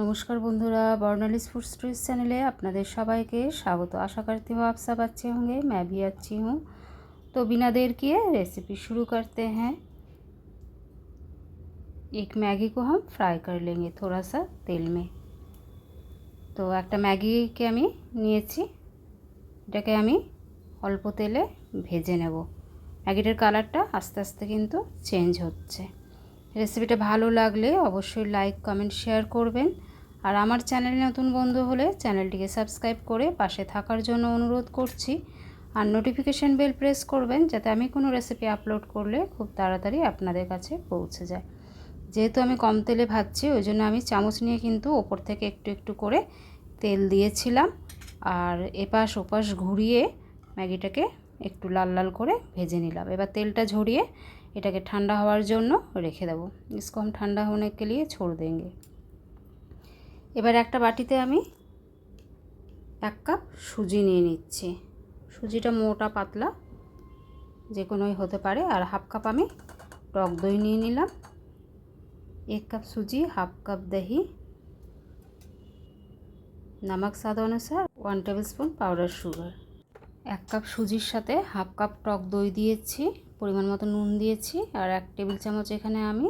নমস্কার বন্ধুরা বর্ণালী food stories চ্যানেলে আপনাদের সবাইকে স্বাগত। আশা করতে হো আপসা सब अच्छे ম্যাভি আচ্ছি भी তো हूँ तो बिना देर किए रेसिपी शुरू करते हैं एक मैगी को हम फ्राई कर তেল মে। তো একটা ম্যাগিকে আমি নিয়েছি, এটাকে আমি অল্প তেলে ভেজে নেব। ম্যাগিটার কালারটা আস্তে আস্তে কিন্তু চেঞ্জ হচ্ছে। রেসিপিটা ভালো লাগলে অবশ্যই লাইক, কমেন্ট, শেয়ার করবেন। আর আমার চ্যানেলে নতুন বন্ধু হলে চ্যানেলটিকে সাবস্ক্রাইব করে পাশে থাকার জন্য অনুরোধ করছি। আর নোটিফিকেশান বেল প্রেস করবেন যাতে আমি কোনো রেসিপি আপলোড করলে খুব তাড়াতাড়ি আপনাদের কাছে পৌঁছে যায়। যেহেতু আমি কম তেলে ভাজছি, ওই জন্য আমি চামচ নিয়ে কিন্তু ওপর থেকে একটু একটু করে তেল দিয়েছিলাম। আর এপাশ ওপাশ ঘুরিয়ে ম্যাগিটাকে একটু লাল লাল করে ভেজে নিলাম। এবার তেলটা ঝরিয়ে এটাকে ঠান্ডা হওয়ার জন্য রেখে দেবো इसको हम ठंडा होने के लिए छोड़ देंगे এবার একটা বাটিতে আমি এক কাপ সুজি নিয়ে নিচ্ছি সুজিটা মোটা পাতলা যে কোনোই হতে পারে আর হাফ কাপ আমি টক দই নিয়ে নিলাম এক কাপ সুজি হাফ কাপ দহি নমক স্বাদ অনুসার one tablespoon powder sugar এক কাপ সুজির সাথে হাফ কাপ টক দই দিয়েছি পরিমাণ মতো নুন দিয়েছি আর এক টেবিল চামচ এখানে আমি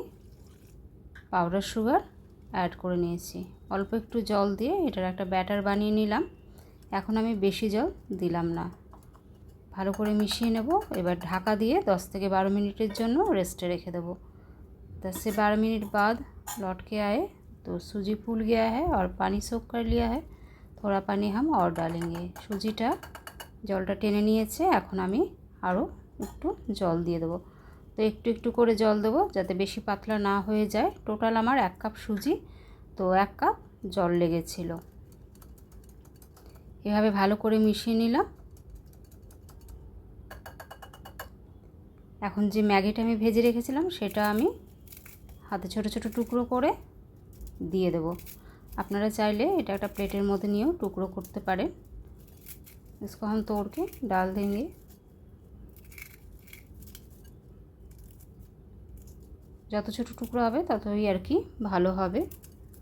পাউডার সুগার অ্যাড করে নিয়েছি অল্প একটু জল দিয়ে এটার একটা ব্যাটার বানিয়ে নিলাম এখন আমি বেশি জল দিলাম না ভালো করে মিশিয়ে নেব এবার ঢাকা দিয়ে 10 থেকে बारह मिनटेर জন্য रेस्टे রেখে দেবো 10 से 12 मिनट बाद लौट के आए तो सूजी फूल गया है और पानी सोख कर लिया है थोड़ा पानी हम और डालेंगे সুজিটা জলটা টেনে নিয়েছে এখন আমি আরও একটু জল দিয়ে দেবো তো একটু একটু করে জল দেবো যাতে বেশি পাতলা না হয়ে যায় টোটাল আমার এক কাপ সুজি তো এক কাপ জল লেগেছিল এভাবে ভালো করে মিশিয়ে নিলাম এখন যে ম্যাগিটা আমি ভেজে রেখেছিলাম সেটা আমি হাতে ছোট ছোট টুকরো করে দিয়ে দেব আপনারা চাইলে এটা একটা প্লেটের মধ্যে নিয়েও টুকরো করতে পারেন इसको हम तोड़ के डाल देंगे যত ছোটো টুকরো হবে, ততই আর কি ভালো হবে।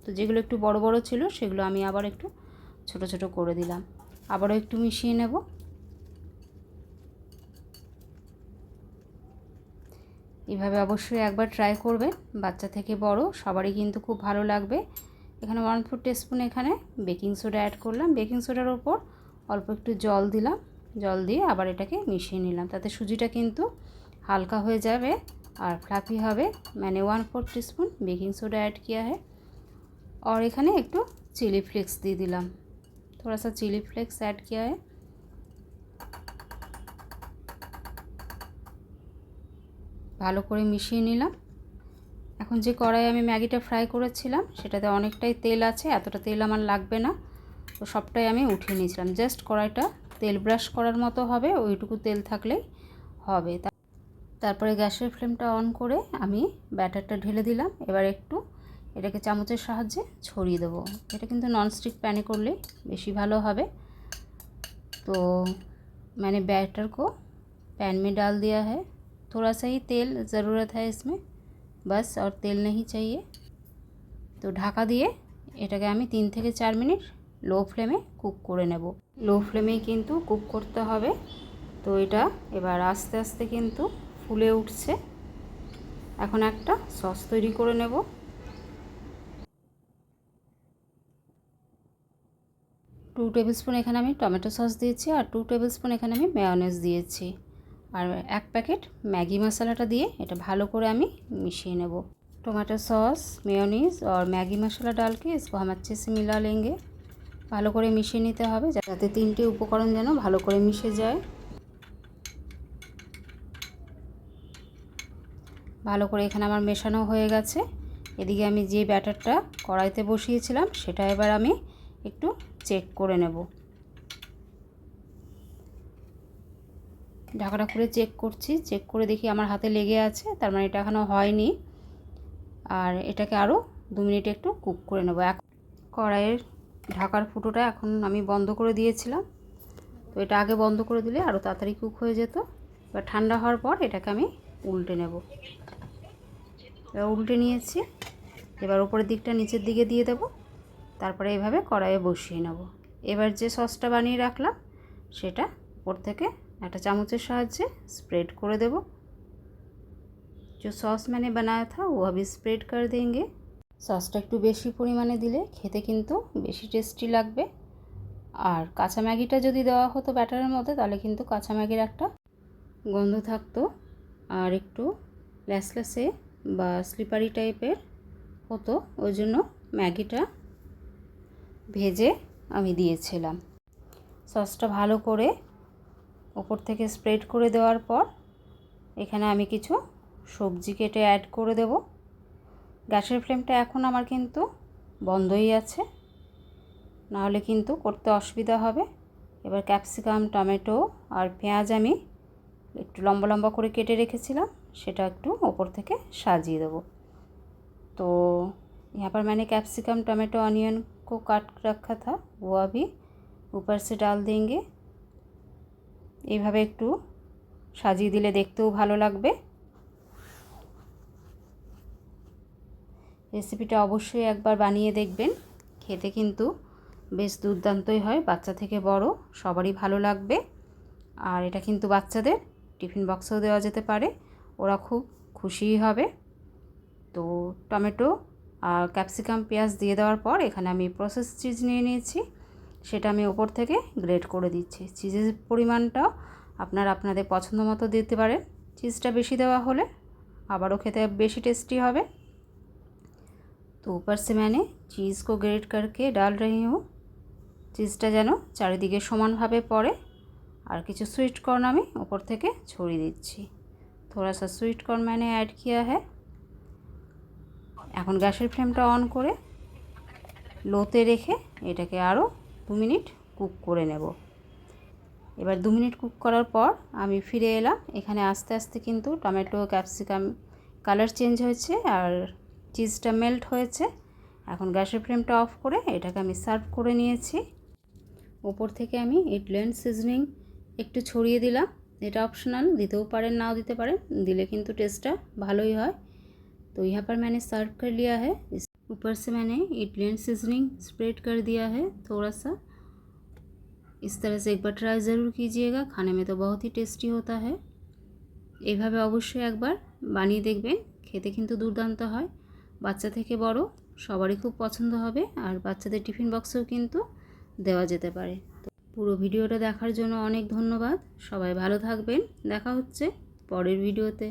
তো যেগুলো একটু বড় বড় ছিল, সেগুলো আমি আবার একটু ছোট ছোট করে দিলাম। আবারও একটু মিশিয়ে নেব। এভাবে অবশ্যই একবার ট্রাই করবেন। বাচ্চা থেকে বড়, সবারই কিন্তু খুব ভালো লাগবে। এখানে ওয়ান ফোর টিস্পুন এখানে বেকিং সোডা অ্যাড করলাম। বেকিং সোডার ওপর অল্প একটু জল দিলাম। জল দিয়ে আবার এটাকে মিশিয়ে নিলাম। তাতে সুজিটা কিন্তু হালকা হয়ে যাবে। আর ফ্লাফি হবে মানে one four teaspoon baking soda add किया है और এখানে একটু চিলি ফ্লেক্স দিয়ে দিলাম थोड़ा सा चिली फ्लेक्स ऐड किया है ভালো করে মিশিয়ে নিলাম এখন যে কড়াই আমি ম্যাগিটা ফ্রাই করেছিলাম সেটাতে অনেকটাই তেল আছে এতটা তেল আমার লাগবে না তো সবটাই আমি উঠিয়ে নিয়েছিলাম জাস্ট কড়াইটা তেল ব্রাশ করার মতো হবে ওইটুকু তেল থাকলেই হবে তারপরে গ্যাসের ফ্লেমটা অন করে আমি ব্যাটারটা ঢেলে দিলাম এবার একটু এটাকে চামচের সাহায্যে ছড়িয়ে দেবো এটা কিন্তু ননস্টিক প্যানে করলে বেশি ভালো হবে तो मैंने बैटर को पैन में डाल दिया है थोड़ा सा ही तेल ज़रूरत है इसमें बस और तेल नहीं चाहिए তো ঢাকা দিয়ে এটাকে আমি তিন থেকে চার মিনিট লো ফ্লেমে কুক করে নেব লো ফ্লেমেই কিন্তু কুক করতে হবে তো এটা এবার আস্তে আস্তে কিন্তু ফুলে উঠছে এখন একটা সস তৈরি করে নেব টু টেবিল স্পুন এখানে আমি টমেটো সস দিয়েছি আর টু টেবিল স্পুন এখানে আমি মেয়নেজ দিয়েছি আর এক প্যাকেট ম্যাগি মশলাটা দিয়ে এটা ভালো করে আমি মিশিয়ে নেব टमाटो सॉस मेयोनीज और मैगी मसाला डाल के इसको हम अच्छे से मिला लेंगे ভালো করে মিশিয়ে নিতে হবে যাতে তিনটে উপকরণ যেন ভালো করে মিশে যায় ভালো করে এখানে আমার মেশানো হয়ে গেছে। এদিকে আমি যে ব্যাটারটা কড়াইতে বসিয়েছিলাম, সেটা এবার আমি একটু চেক করে নেব। ঢাকাটা খুলে চেক করছি, চেক করে দেখি আমার হাতে লেগে আছে, তার মানে এটা এখনও হয়নি। আর এটাকে আরও দু মিনিট একটু কুক করে নেব। এক কড়াইয়ের ঢাকার ফুটোটা এখন আমি বন্ধ করে দিয়েছিলাম। তো এটা আগে বন্ধ করে দিলে আরও তাড়াতাড়ি কুক হয়ে যেত। এবার ঠান্ডা হওয়ার পর এটাকে আমি উল্টে নেব। উল্টে নিয়েছি। এবার ওপরের দিকটা নিচের দিকে দিয়ে দেবো। তারপরে এভাবে কড়াইয়ে বসিয়ে নেব। এবার যে সসটা বানিয়ে রাখলাম, সেটা ওপর থেকে একটা চামচের সাহায্যে স্প্রেড করে দেব। যে সস মানে বানায় থা, ও আমি স্প্রেড করে দেঙ্গে। সসটা একটু বেশি পরিমাণে দিলে খেতে কিন্তু বেশি টেস্টি লাগবে। আর কাঁচা ম্যাগিটা যদি দেওয়া হতো ব্যাটারের মধ্যে, তাহলে কিন্তু কাঁচা ম্যাগির একটা গন্ধ থাকতো। আর একটু ল্যাসলেসে বা স্লিপারি টাইপের হতো ওই জন্য ম্যাগিটা ভেজে আমি দিয়েছিলাম। সসটা ভালো করে ওপর থেকে স্প্রেড করে দেওয়ার পর এখানে আমি কিছু সবজি কেটে অ্যাড করে দেব। গ্যাসের ফ্লেমটা এখন আমার কিন্তু বন্ধই আছে, নাহলে কিন্তু করতে অসুবিধা হবে। এবার ক্যাপসিকাম টমেটো আর পেঁয়াজ আমি একটু লম্বা লম্বা করে কেটে রেখেছিলাম। সেটা একটু ওপর থেকে সাজিয়ে দেবো तो यहाँ पर मैंने कैप्सिकम टमाटो ऑनियन को काट रखा था वो अभी ऊपर से डाल देंगे এইভাবে একটু সাজিয়ে দিলে দেখতেও ভালো লাগবে রেসিপিটা অবশ্যই একবার বানিয়ে দেখবেন খেতে কিন্তু বেশ দুর্দান্তই হয় বাচ্চা থেকে বড় সবারই ভালো লাগবে আর এটা কিন্তু বাচ্চাদের টিফিন বক্সেও দেওয়া যেতে পারে ওরা খুব খুশিই হবে তো টমেটো আর ক্যাপসিকাম পেঁয়াজ দিয়ে দেওয়ার পর এখানে আমি প্রসেস চিজ নিয়ে নিয়েছি সেটা আমি ওপর থেকে গ্রেড করে দিচ্ছি চিজের পরিমাণটা আপনারা আপনাদের পছন্দ মতো দিতে পারেন চিজটা বেশি দেওয়া হলে আবারও খেতে বেশি টেস্টি হবে তো ऊपर से मैंने चीज़ को ग्रेट करके डाल रही हूँ চিজটা যেন চারিদিকে সমানভাবে পড়ে আর কিছু সুইট কর্ন আমি ওপর থেকে ছড়িয়ে দিচ্ছি থোড়া সা সুইট কর্ন मैंने ऐड किया है এখন গ্যাসের ফ্লেমটা অন করে লোতে রেখে এটাকে আরও দু মিনিট কুক করে নেব এবার দু মিনিট কুক করার পর আমি ফিরে এলাম এখানে আস্তে আস্তে কিন্তু টমেটো ক্যাপসিকাম কালার চেঞ্জ হয়েছে আর চিজটা মেল্ট হয়েছে এখন গ্যাসের ফ্লেমটা অফ করে এটাকে আমি সার্ভ করে নিয়েছি ওপর থেকে আমি ইডল্যান্ড সিজনিং একটু ছড়িয়ে দিলাম এটা অপশনাল দিতেও পারেন নাও দিতে পারেন দিলে কিন্তু টেস্টটা ভালোই হয় तो यहाँ पर मैंने सर्व कर लिया है इस ऊपर से मैंने इडलियन सीजनिंग स्प्रेड कर दिया है थोड़ा सा इस तरह से एक बार ट्राई ज़रूर कीजिएगा खाने में तो बहुत ही टेस्टी होता है এইভাবে অবশ্যই একবার বানিয়ে দেখবেন খেতে কিন্তু দুর্দান্ত হয় বাচ্চা থেকে বড় সবারই খুব পছন্দ হবে আর বাচ্চাদের টিফিন বক্সেও কিন্তু দেওয়া যেতে পারে তো পুরো ভিডিওটা দেখার জন্য অনেক ধন্যবাদ। সবাই ভালো থাকবেন। দেখা হচ্ছে পরের ভিডিওতে।